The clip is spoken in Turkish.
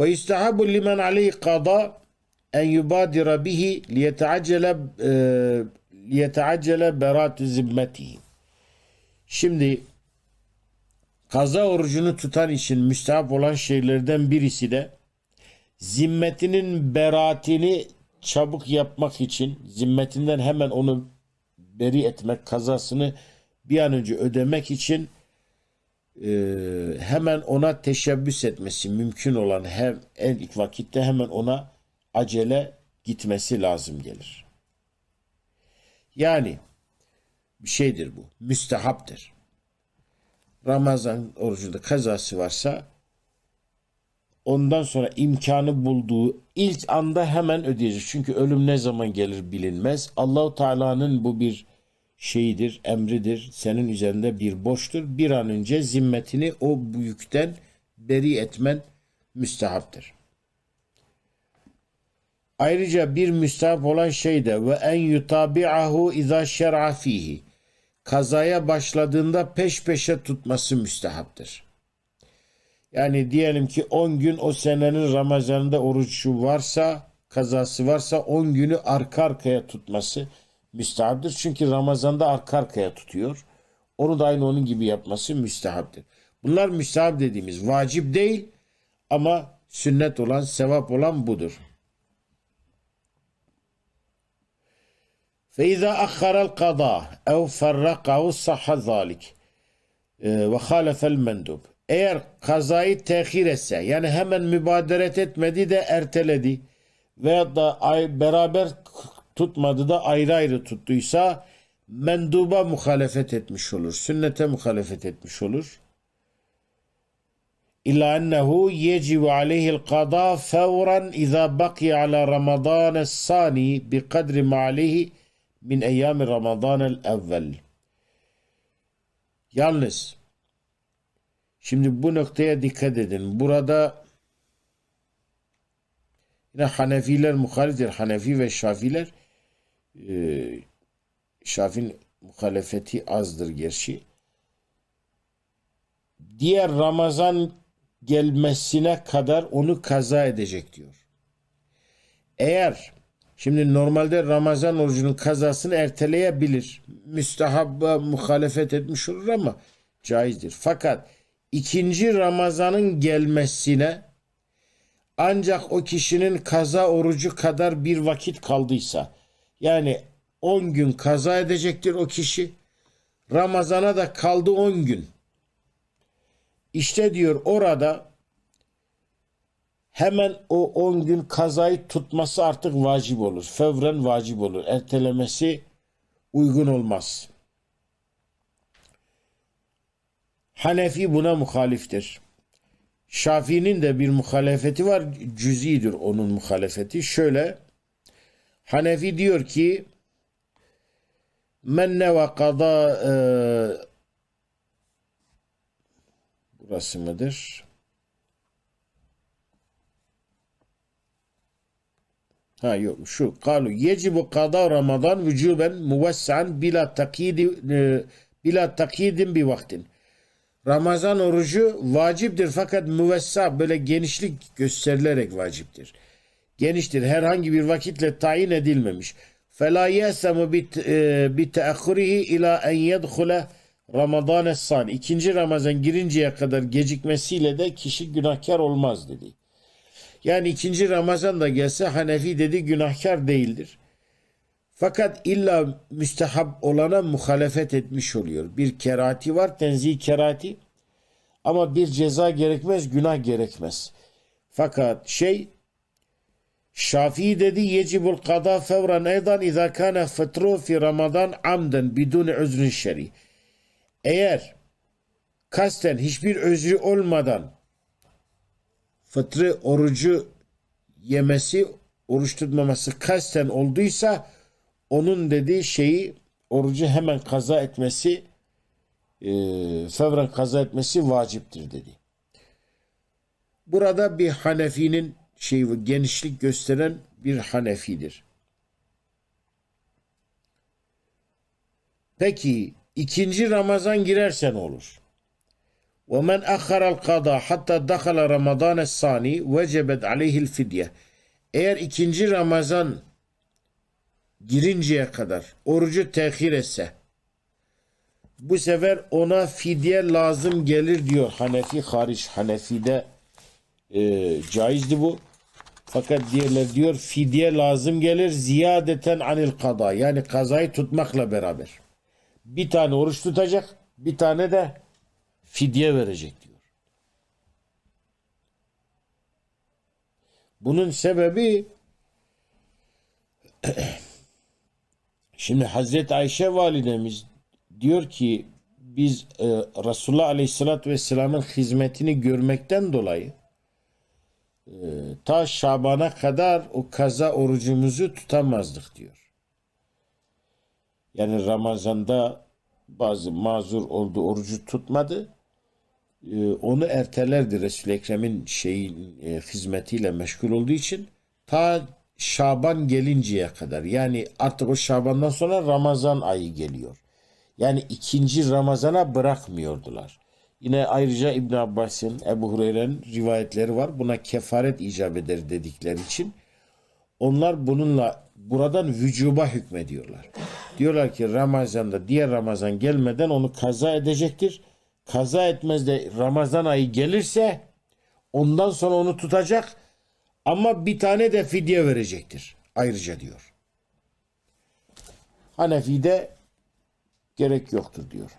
Ve istahabu limen aleyhi qada en yubadira bihi liyeteaccele liyeteaccele beratu zimmetihi. Şimdi kaza orucunu tutan için müstahap olan şeylerden birisi de zimmetinin beraatini çabuk yapmak için zimmetinden hemen onu beri etmek kazasını bir an önce ödemek için e, hemen ona teşebbüs etmesi mümkün olan hem en ilk vakitte hemen ona acele gitmesi lazım gelir. Yani bir şeydir bu. Müstehaptır. Ramazan orucunda kazası varsa ondan sonra imkanı bulduğu ilk anda hemen ödeyecek. Çünkü ölüm ne zaman gelir bilinmez. Allahu Teala'nın bu bir şeyidir, emridir. Senin üzerinde bir borçtur. Bir an önce zimmetini o büyükten beri etmen müstehaptır. Ayrıca bir müstahap olan şey de ve en yutabi'ahu izâ şer'a fihi. Kazaya başladığında peş peşe tutması müstehaptır. Yani diyelim ki 10 gün o senenin Ramazanında orucu varsa, kazası varsa 10 günü arka arkaya tutması müstehaptır. Çünkü Ramazan'da arka arkaya tutuyor. Onu da aynı onun gibi yapması müstehaptır. Bunlar müstehap dediğimiz vacip değil ama sünnet olan, sevap olan budur. فإذا أخر القضاء أو فرقه صح ذلك ve halefel mendub. Eğer kazayı tehir etse yani hemen mübaderet etmedi de erteledi veya da ay, beraber tutmadı da ayrı ayrı tuttuysa menduba muhalefet etmiş olur. Sünnete muhalefet etmiş olur. İlla ennehu yecibu aleyhi'l qada fevran iza bakiye ala Ramazan sani bi kadri ma aleyhi min eyyami Ramazan el evvel. Yalnız şimdi bu noktaya dikkat edin. Burada yine Hanefiler muhaliftir. Hanefi ve Şafiler e, Şafin muhalefeti azdır gerçi. Diğer Ramazan gelmesine kadar onu kaza edecek diyor. Eğer Şimdi normalde Ramazan orucunun kazasını erteleyebilir. Müstehabba muhalefet etmiş olur ama caizdir. Fakat ikinci Ramazan'ın gelmesine ancak o kişinin kaza orucu kadar bir vakit kaldıysa yani 10 gün kaza edecektir o kişi. Ramazana da kaldı 10 gün. İşte diyor orada hemen o 10 gün kazayı tutması artık vacip olur. Fevren vacip olur. Ertelemesi uygun olmaz. Hanefi buna muhaliftir. Şafii'nin de bir muhalefeti var. Cüzidir onun muhalefeti. Şöyle Hanefi diyor ki men ne ve kada e, burası mıdır? Ha yok şu kalu yecibu kada Ramazan vücuben muvessan bila takyidi e, bila takyidin bir vaktin. Ramazan orucu vaciptir fakat müvessa böyle genişlik gösterilerek vaciptir. Geniştir. Herhangi bir vakitle tayin edilmemiş. فَلَا يَسَمُ بِتَأَخُرِهِ ila en يَدْخُلَ Ramazan san. İkinci Ramazan girinceye kadar gecikmesiyle de kişi günahkar olmaz dedi. Yani ikinci Ramazan da gelse Hanefi dedi günahkar değildir. Fakat illa müstehab olana muhalefet etmiş oluyor. Bir kerati var, tenzih kerati. Ama bir ceza gerekmez, günah gerekmez. Fakat şey Şafii dedi yecibul kada fevran eydan izâ kâne fıtru fi Ramazan amden bidun üzrün şer'i. Eğer kasten hiçbir özrü olmadan fıtrı orucu yemesi, oruç tutmaması kasten olduysa onun dediği şeyi orucu hemen kaza etmesi e, fevren kaza etmesi vaciptir dedi. Burada bir Hanefi'nin şeyi genişlik gösteren bir Hanefi'dir. Peki ikinci Ramazan girerse ne olur? ومن أخر القضاء حتى دخل رمضان الثاني وجبت عليه الفدية. Eğer ikinci Ramazan girinceye kadar orucu tehir etse bu sefer ona fidye lazım gelir diyor Hanefi hariç. Hanefi'de e, caizdi bu. Fakat diğerler diyor fidye lazım gelir ziyadeten anil kada. Yani kazayı tutmakla beraber. Bir tane oruç tutacak, bir tane de fidye verecek diyor. Bunun sebebi şimdi Hazreti Ayşe validemiz diyor ki biz e, Resulullah Aleyhisselatü Vesselam'ın hizmetini görmekten dolayı e, ta Şaban'a kadar o kaza orucumuzu tutamazdık diyor. Yani Ramazan'da bazı mazur oldu orucu tutmadı. E, onu ertelerdi Resul-i Ekrem'in e, hizmetiyle meşgul olduğu için ta Şaban gelinceye kadar yani artık o Şaban'dan sonra Ramazan ayı geliyor. Yani ikinci Ramazan'a bırakmıyordular. Yine ayrıca İbn Abbas'ın, Ebu Hureyre'nin rivayetleri var. Buna kefaret icap eder dedikleri için onlar bununla buradan vücuba hükmediyorlar. Diyorlar ki Ramazan'da diğer Ramazan gelmeden onu kaza edecektir. Kaza etmez de Ramazan ayı gelirse ondan sonra onu tutacak ama bir tane de fidye verecektir. Ayrıca diyor. Hanefi'de gerek yoktur diyor.